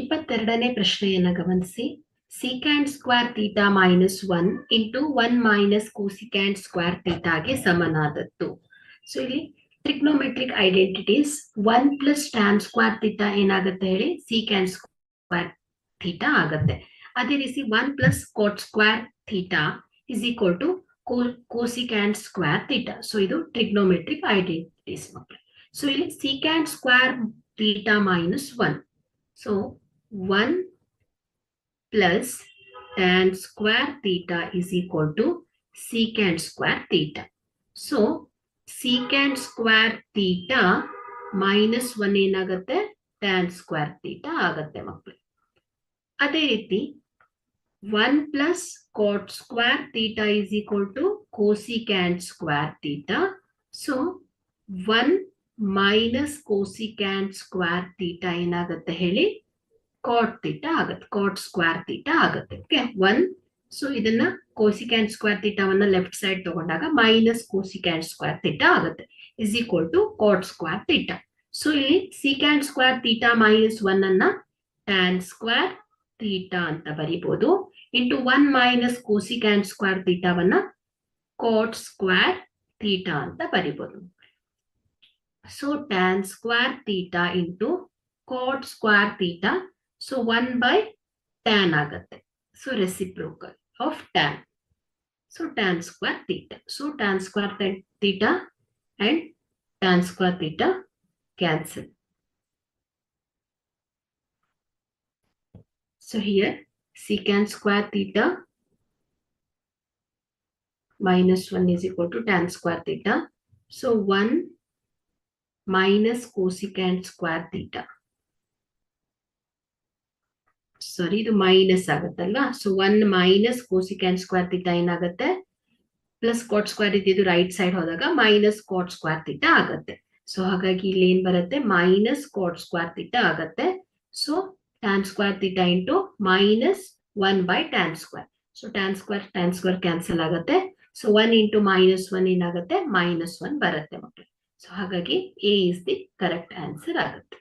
ಇಪ್ಪತ್ತೆರಡನೇ ಪ್ರಶ್ನೆಯನ್ನ ಗಮನಿಸಿ. Secant square theta minus one into one minus cosecant square ತೀಟಾಗೆ ಸಮನಾದದ್ದು. ಸೊ ಇಲ್ಲಿ trigonometric identities one plus tan square theta ಏನಾಗುತ್ತೆ ಹೇಳಿ? ಸಿಕ್ಯಾಂಡ್ ಸ್ಕ್ವೇರ್ ಥೀಟಾ ಆಗುತ್ತೆ. ಅದೇ ರೀತಿ one plus cot square theta is equal to cosecant square theta so ಇದು trigonometric identities ಮಕ್ಕಳು so ಇಲ್ಲಿ secant square theta minus one so one plus tan square theta is equal to secant square theta. So, secant square theta minus 1 ಏನಾಗುತ್ತೆ tan square theta ಆಗತ್ತೆ ಮಕ್ಕಳು ಅದೇ ರೀತಿ one plus cot square theta is equal to cosecant square theta so one minus cosecant square theta ಏನಾಗುತ್ತೆ ಹೇಳಿ cot theta ಆಗುತ್ತೆ cot square theta ಆಗುತ್ತೆ okay one so ಇದನ್ನ ಕೋಸಿಕ್ಯಾಂಡ್ ಸ್ಕ್ವೇರ್ ತೀಟವನ್ನ ಲೆಫ್ಟ್ ಸೈಡ್ ತಗೊಂಡಾಗ ಮೈನಸ್ ಕೋಸಿಕ್ಯಾಂಡ್ ಸ್ಕ್ವೇರ್ ತೀಟ ಆಗುತ್ತೆ is equal to cot square theta so ಇಲ್ಲಿ secant square theta minus one ಅನ್ನ ಟ್ಯಾನ್ ಸ್ಕ್ವೇರ್ ತೀಟ ಅಂತ ಬರಿಬಹುದು into one minus cosecant square ತೀಟವನ್ನ ಕಾಟ್ square theta ಅಂತ ಬರಿಬಹುದು so tan square theta into cot square theta so one by tan ಆಗತ್ತೆ so reciprocal of tan so tan square theta so tan square theta and tan square theta cancel so here secant square theta minus 1 is equal to tan square theta. So 1 minus cosecant square theta. Sorry ಇದು minus ಆಗುತ್ತಲ್ಲ so one minus cosecant square theta ಏನಾಗುತ್ತೆ? Plus cot square ಇದ್ದಿದ್ದು right side ಹೋದಾಗ minus cot square theta ಆಗತ್ತೆ. So ಹಾಗಾಗಿ ಇಲ್ಲಿ ಏನ್ ಬರುತ್ತೆ? ಮೈನಸ್ ಕೋಟ್ ಸ್ಕ್ವೇರ್ ತಿಟ್ಟ ಆಗತ್ತೆ. So tan square theta into minus one by tan square so tan square tan square cancel ಆಗುತ್ತೆ. So one into minus one ಏನಾಗುತ್ತೆ? Minus one ಬರುತ್ತೆ ಮಕ್ಕಳು ಸೊ ಹಾಗಾಗಿ A is the correct answer ಆಗುತ್ತೆ.